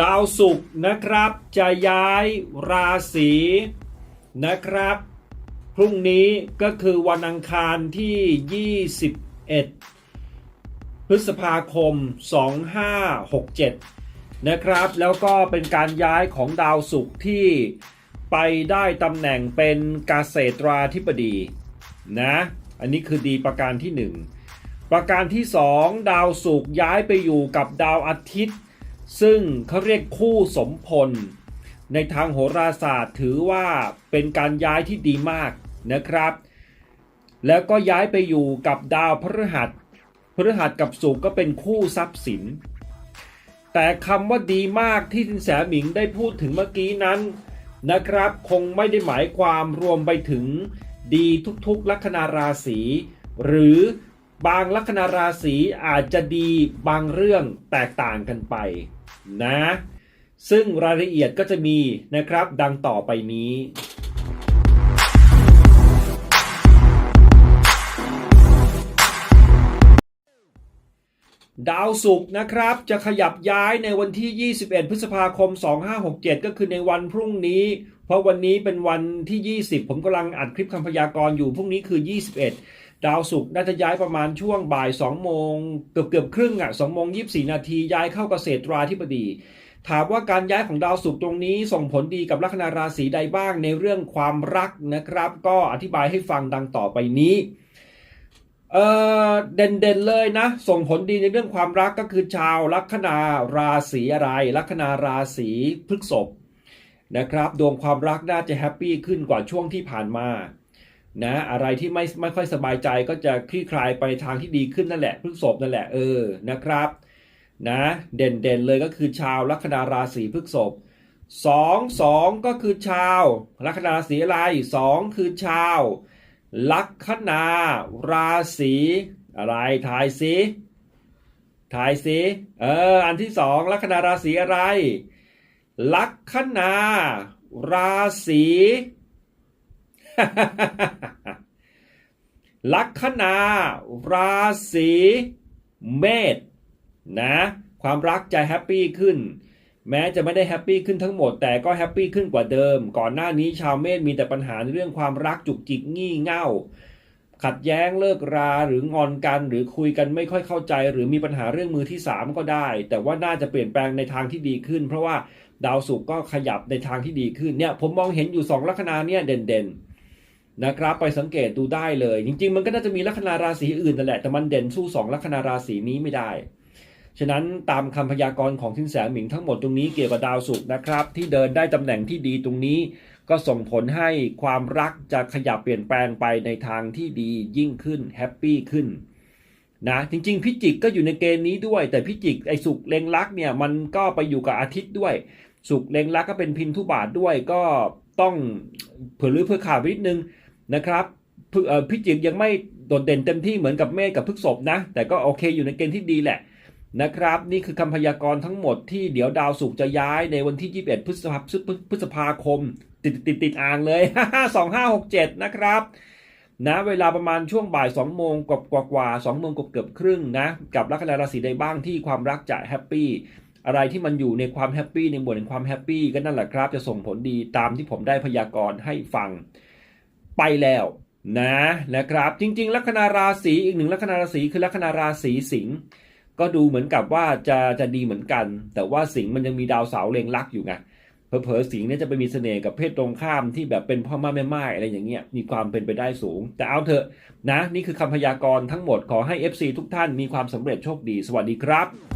ดาวศุกร์นะครับจะย้ายราศีนะครับ พรุ่งนี้ก็คือวันอังคารที่ 21 พฤษภาคม 2567 นะครับ แล้วก็เป็นการย้ายของดาวศุกร์ที่ไปได้ตำแหน่งเป็นเกษตราธิบดีนะ อันนี้คือดีประการที่ 1 ประการที่ 2 ดาวศุกร์ย้ายไปอยู่กับดาวอาทิตย์ ซึ่งเขาเรียกคู่สมพล ในทางโหราศาสตร์ถือว่าเป็นการย้ายที่ดีมากนะครับ แล้วก็ย้ายไปอยู่กับดาวพฤหัสพฤหัสกับศุกก็เป็นคู่ทรัพย์สิน แต่คำว่าดีมากที่สินแสหมิงได้พูดถึงเมื่อกี้นั้นนะครับ คงไม่ได้หมายความรวมไปถึงดีทุกๆลัคนาราศีหรือ บางลัคนาราศีอาจจะดีบางเรื่องแตกต่างกันไปนะ ซึ่งรายละเอียดก็จะมีนะครับดังต่อไปนี้ดาวศุกร์นะครับ จะขยับย้ายในวันที่ 21 พฤษภาคม 2567 ก็คือในวันพรุ่งนี้ เพราะวันนี้เป็นวันที่ 20 ผมกำลังอัดคลิปคำพยากรณ์อยู่พรุ่งนี้คือ 21 ดาวศุกร์น่าจะย้ายประมาณช่วงบ่าย2โมงเกือบเกือบครึ่งอะ2โมง24 นาทีย้ายเข้าเกษตราธิบดี ถามว่าการย้ายของดาวศุกร์ตรงนี้ส่งผลดีกับลัคนาราศีใดบ้างในเรื่องความรักนะครับ ก็อธิบายให้ฟังดังต่อไปนี้เออเด่นๆเลยนะ ส่งผลดีในเรื่องความรักก็คือชาวลัคนาราศีอะไร ลัคนาราศีพฤษภนะครับดวงความรักน่าจะแฮปปี้ขึ้นกว่าช่วงที่ผ่านมา นะอะไรที่ไม่ไม่ค่อยสบายใจก็จะคลี่คลายไปทางที่ดีขึ้นนั่นแหละพฤษภนั่นแหละเออนะครับนะเด่นๆเลยก็คือชาวลัคนาราศีพฤษภสองสองก็คือชาวลัคนาราศีอะไรสองคือชาว ลัคนาราศีอะไรทายสิทายสิเอออันที่สองลัคนาราศีอะไร ลัคนาราศี ลัคนา ราศีเมษนะความรักจะแฮปปี้ขึ้น แม้จะไม่ได้แฮปปี้ขึ้นทั้งหมด แต่ก็แฮปปี้ขึ้นกว่าเดิม ก่อนหน้านี้ชาวเมษมีแต่ปัญหาเรื่องความรักจุกจิกงี่เง่า ขัดแย้งเลิกราหรืองอนกันหรือคุยกันไม่ค่อยเข้าใจ หรือมีปัญหาเรื่องมือที่ 3 ก็ได้ แต่ว่าน่าจะเปลี่ยนแปลงในทางที่ดีขึ้น เพราะว่าดาวศุกร์ก็ขยับในทางที่ดีขึ้นเนี่ยผมมองเห็นอยู่ 2 ลัคนาเนี่ยเด่นๆ นะครับ ไปสังเกตดูได้เลย จริง ๆ มันก็น่าจะมีลัคนาราศีอื่นนั่นแหละแต่มันเด่นสู้2ลัคนาราศีนี้ไม่ได้ฉะนั้นตามคำพยากรณ์ของทินแสหมิงทั้งหมดตรงนี้เกี่ยวกับดาวศุกร์นะครับ ที่เดินได้ตำแหน่งที่ดีตรงนี้ ก็ส่งผลให้ความรักจะขยับเปลี่ยนแปลงไปในทางที่ดียิ่งขึ้นแฮปปี้ขึ้นนะจริง ๆ พิจิกก็อยู่ในเกณฑ์นี้ด้วย แต่พิจิกไอ้สุกเล็งลักษ์เนี่ยมันก็ไปอยู่กับอาทิตย์ด้วย สุกเล็งลักษ์ก็เป็นพินทุบาทด้วยก็ต้องเผื่อหรือเพื่อข่าวนิดนึง นะครับพิเอ่อพิจิกยังไม่โดดเด่นเต็มที่เหมือนกับเมษกับพฤษภนะ แต่ก็โอเคอยู่ในเกณฑ์ที่ดีแหละนะครับ นี่คือคำพยากรณ์ทั้งหมดที่เดี๋ยวดาวศุกร์จะย้ายในวันที่ 21 พฤษภาพฤษภาคม ติดติดติดอ่างเลย 2567 นะครับนะเวลาประมาณช่วงบ่าย2โมงกว่ากว่า2โมงเกือบครึ่งนะกับลัคนาราศีใดบ้างที่ความรักจะแฮปปี้อะไรที่มันอยู่ในความแฮปปี้ในหมวดแห่งความแฮปปี้ก็นั่นแหละครับ จะส่งผลดีตามที่ผมได้พยากรณ์ให้ฟัง ไปแล้วนะนะครับ จริง ๆ ลัคนาราศีอีกหนึ่งลัคนาราศีคือลัคนาราศีสิงห์ก็ดูเหมือนกับว่าจะจะดีเหมือนกัน แต่ว่าสิงห์มันยังมีดาวเสาร์เล็งลักอยู่ไงเผลอๆสิงห์เนี่ยจะไปมีเสน่ห์กับเพศตรงข้ามที่แบบเป็นพ่อแม่แม่ไม้อะไรอย่างเงี้ยมีความเป็นไปได้สูง แต่เอาเถอะนะ นี่คือคำพยากรณ์ทั้งหมดขอให้ FC ทุกท่านมีความสำเร็จโชคดี สวัสดีครับ